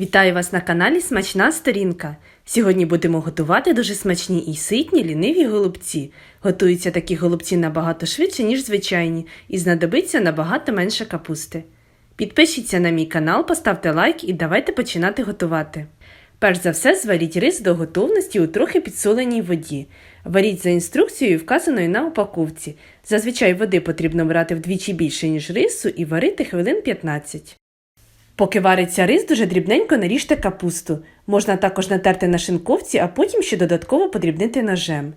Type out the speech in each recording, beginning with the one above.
Вітаю вас на каналі Смачна Сторінка. Сьогодні будемо готувати дуже смачні і ситні ліниві голубці. Готуються такі голубці набагато швидше, ніж звичайні, і знадобиться набагато менше капусти. Підпишіться на мій канал, поставте лайк і давайте починати готувати. Перш за все, зваріть рис до готовності у трохи підсоленій воді. Варіть за інструкцією, вказаною на упаковці. Зазвичай води потрібно брати вдвічі більше, ніж рису, і варити хвилин 15. Поки вариться рис, дуже дрібненько наріжте капусту. Можна також натерти на шинковці, а потім ще додатково подрібнити ножем.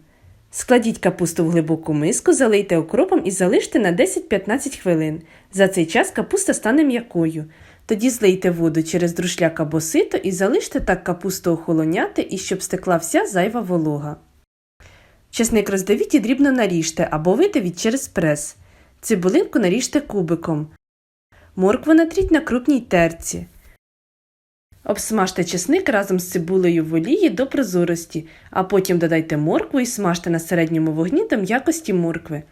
Складіть капусту в глибоку миску, залийте окропом і залиште на 10-15 хвилин. За цей час капуста стане м'якою. Тоді злийте воду через друшляк або сито і залиште так капусту охолоняти і щоб стекла вся зайва волога. Чесник роздавіть і дрібно наріжте або видавіть через прес. Цибулинку наріжте кубиком. Моркву натріть на крупній терці. Обсмажте чесник разом з цибулею в олії до прозорості, а потім додайте моркву і смажте на середньому вогні до м'якості моркви.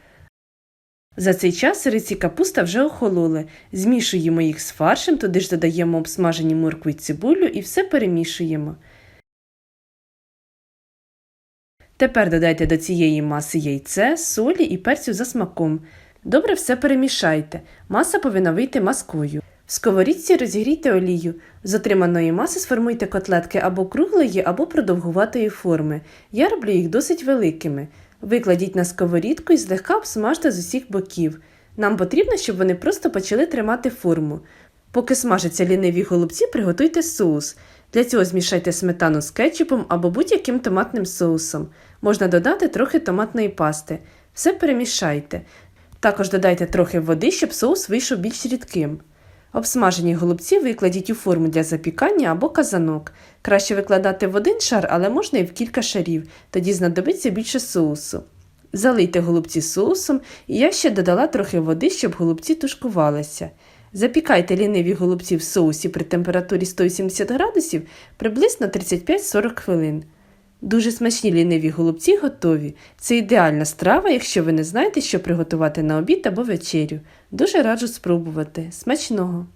За цей час рис і капуста вже охололи. Змішуємо їх з фаршем, туди ж додаємо обсмажені моркву і цибулю і все перемішуємо. Тепер додайте до цієї маси яйце, солі і перцю за смаком. Добре все перемішайте. Маса повинна вийти маскою. В сковорідці розігрійте олію. З отриманої маси сформуйте котлетки або круглої, або продовгуватої форми. Я роблю їх досить великими. Викладіть на сковорідку і злегка обсмажте з усіх боків. Нам потрібно, щоб вони просто почали тримати форму. Поки смажаться ліниві голубці, приготуйте соус. Для цього змішайте сметану з кетчупом або будь-яким томатним соусом. Можна додати трохи томатної пасти. Все перемішайте. Також додайте трохи води, щоб соус вийшов більш рідким. Обсмажені голубці викладіть у форму для запікання або казанок. Краще викладати в один шар, але можна і в кілька шарів, тоді знадобиться більше соусу. Залийте голубці соусом, і я ще додала трохи води, щоб голубці тушкувалися. Запікайте ліниві голубці в соусі при температурі 180 градусів приблизно 35-40 хвилин. Дуже смачні ліниві голубці готові. Це ідеальна страва, якщо ви не знаєте, що приготувати на обід або вечерю. Дуже раджу спробувати. Смачного!